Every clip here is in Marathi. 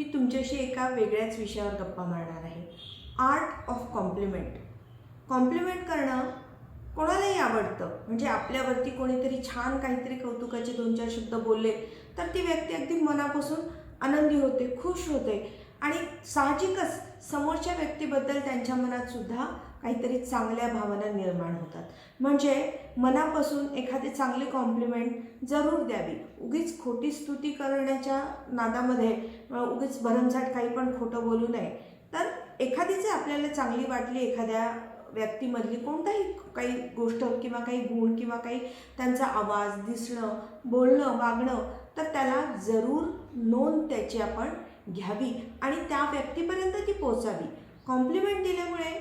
मी तुमच्याशी एका वेगळ्याच विषयावर गप्पा मारणार आहे. आर्ट ऑफ कॉम्प्लिमेंट कॉम्प्लिमेंट करणं कोणालाही आवडतं. म्हणजे आपल्यावरती कोणीतरी छान काहीतरी कौतुकाचे दोन चार शब्द बोलले तर ती व्यक्ती अगदी मनापासून आनंदी होते खुश होते. आणि साहजिकच समोरच्या व्यक्तीबद्दल त्यांच्या मनात सुद्धा काहीतरी चांगल्या भावना निर्माण होतात. म्हणजे मनापासून एखादी चांगली कॉम्प्लिमेंट जरूर द्यावी. उगीच खोटी स्तुती करण्याच्या नादामध्ये उगीच भरमसाठ काही पण खोटं बोलू नये. तर एखादी जर आपल्याला चांगली वाटली एखाद्या व्यक्तीमधली कोणताही काही गोष्ट किंवा काही गुण किंवा काही त्यांचा आवाज दिसणं बोलणं वागणं तर त्याला जरूर नोंद त्याची आपण घ्यावी आणि त्या व्यक्तीपर्यंत ती पोचावी कॉम्प्लिमेंट दिल्यामुळे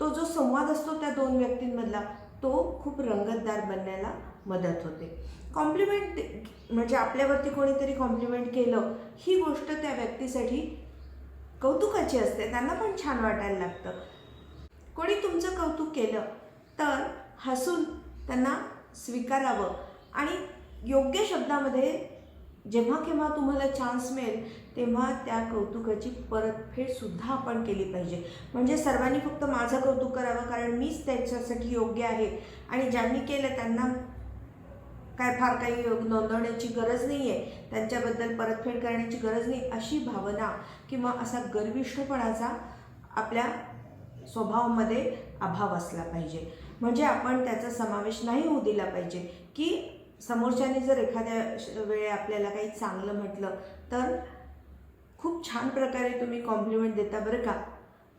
तो जो संवाद असतो त्या दोन व्यक्तींमधला तो खूप रंगतदार बनण्याला मदत होते. कॉम्प्लिमेंट म्हणजे आपल्यावरती कोणीतरी कॉम्प्लिमेंट केलं ही गोष्ट त्या व्यक्तीसाठी कौतुकाची असते त्यांना पण छान वाटायला लागतं. कोणी तुमचं कौतुक केलं तर हसून त्यांना स्वीकारावं आणि योग्य शब्दामध्ये जेव्हा केव्हा तुम्हाला चान्स मिळेल तेव्हा त्या कौतुकाची परतफेडसुद्धा आपण केली पाहिजे. म्हणजे सर्वांनी फक्त माझं कौतुक करावं कारण मीच त्याच्यासाठी योग्य आहे. आणि ज्यांनी केलं त्यांना काय फार काही नोंदवण्याची गरज नाही आहे त्यांच्याबद्दल परतफेड करण्याची गरज नाही. अशी भावना किंवा असा गर्विष्ठपणाचा आपल्या स्वभावामध्ये अभाव असला पाहिजे. म्हणजे आपण त्याचा समावेश नाही होऊ दिला पाहिजे की समोरच्याने जर एखाद्या श- वेळे आपल्याला काही चांगलं म्हटलं तर खूप छान प्रकारे तुम्ही कॉम्प्लिमेंट देता बरं का.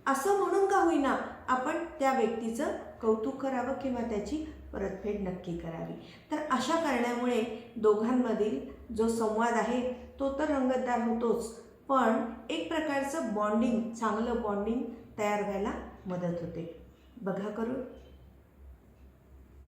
असं म्हणून का होईना आपण त्या व्यक्तीचं कौतुक करावं किंवा त्याची परतफेड नक्की करावी. तर अशा करण्यामुळे दोघांमधील जो संवाद आहे तो तर रंगतदार होतोच पण एक प्रकारचं बॉन्डिंग चांगलं बॉन्डिंग तयार व्हायला मदत होते. बघा करून.